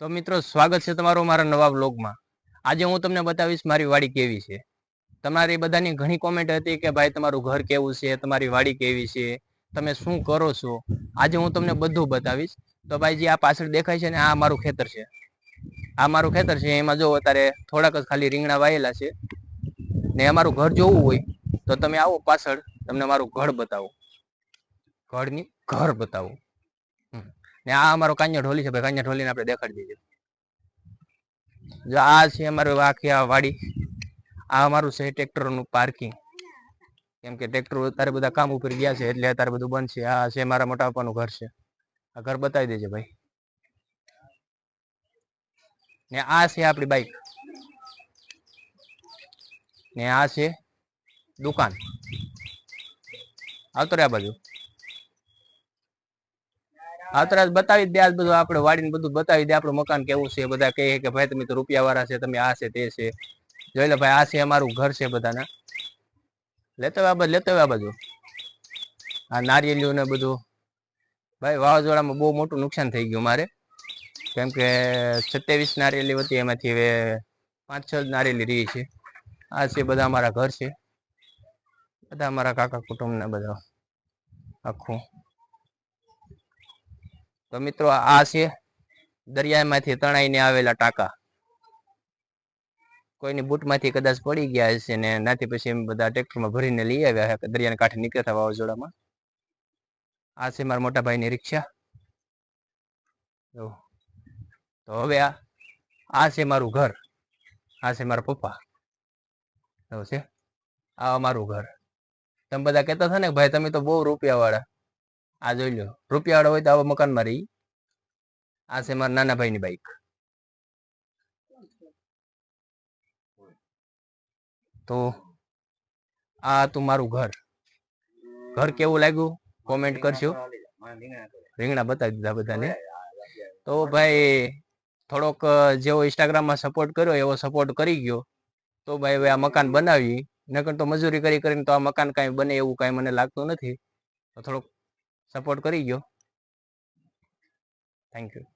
તો મિત્રો, સ્વાગત છે તમારું મારા નવા વ્લોગમાં. આજે હું તમને બતાવીશ મારી વાડી કેવી છે. તમારી બધાની ઘણી કોમેન્ટ હતી કે ભાઈ તમારું ઘર કેવું છે, તમારી વાડી કેવી છે, તમે શું કરો છો? આજે હું તમને બધું બતાવીશ. તો ભાઈ જે આ પાછળ દેખાય છે ને, આ મારું ખેતર છે. આ મારું ખેતર છે, એમાં જો અત્યારે થોડાક જ ખાલી રીંગણા વાયેલા છે. ને અમારું ઘર જોવું હોય, તો તમે આવો પાછળ, તમને મારું ઘર બતાવો. ઘરની ઘર બતાવો. ને આ અમારો કાન્યા ઢોલી છે, ભાઈ કાન્યા ઢોલીને આપણે દેખાડી દઈએ જો આ છે અમારું આખી આ વાડી, આ અમારું છે ટ્રેક્ટરનું પાર્કિંગ કેમ કે ટ્રેક્ટર અત્યારે બધા કામ ઉપર ગયા છે, એટલે અત્યારે બધું બંધ છે. આ છે મારા મોટા પપ્પાનું ઘર છે. આ ઘર બતાવી દેજે, ભાઈ. ને આ છે આપણી બાઈક. ને આ છે દુકાન. આવતો રે આ બાજુ. આવતો રે બતાવી દે આજ બધું આપણે વાડીને બધું બતાવી દે. આપણું મકાન કેવું છે? બધા કહે કે ભાઈ, તમે તો રૂપિયા વાળા છે, તમે આ છે, તે છે. જોઈ લે ભાઈ, આ છે અમારું ઘર છે બધાના. લેતો આ બાજુ લેતો આ બાજુ આ નારિયેલીઓ ને બધું. ભાઈ, વાવાઝોડામાં બહુ મોટું નુકસાન થઈ ગયું મારે. કેમ કે સત્યાવીસ નારિયેલી હતી, એમાંથી હવે પાંચ છ નારિયેલી રહી છે. આ છે બધા અમારા ઘર છે. બધા અમારા કાકા કુટુંબના બધા. આખું. તો મિત્રો આ છે. દરિયામાંથી તણાઈને આવેલા ટાંકા. કોઈની બૂટમાંથી કદાચ પડી ગયા હશે ને, નાથી પછી એમ બધા ટ્રેક્ટરમાં ભરીને લઈ આવ્યા દરિયાના કાંઠે નીકળતા વાવાઝોડામાં. આ છે મારા મોટા ભાઈની રિક્ષા. તો હવે આ આ છે મારું ઘર. આ છે મારા પપ્પા. એવું છે. આ અમારું ઘર. તમે બધા કહેતા હતા ને ભાઈ તમે તો બહુ રૂપિયા વાળા આ જોઈ લો. રૂપિયાવાળો હોય તો આવા મકાનમાં રહી. આ છે મારા નાના ભાઈની બાઈક તો આ હતું મારું ઘર. ઘર કેવું લાગ્યું? કોમેન્ટ કરજો. રીંગણા બતાવી દીધા બધાને. તો ભાઈ થોડોક જેવો ઇન્સ્ટાગ્રામમાં સપોર્ટ કર્યો એવો સપોર્ટ કરી ગયો. તો ભાઈ હવે આ મકાન બનાવી. નકર તો મજૂરી કરી કરીને તો આ મકાન કાંઈ બને એવું કાંઈ મને લાગતું નથી. તો થોડોક સપોર્ટ કરી ગયો. Thank you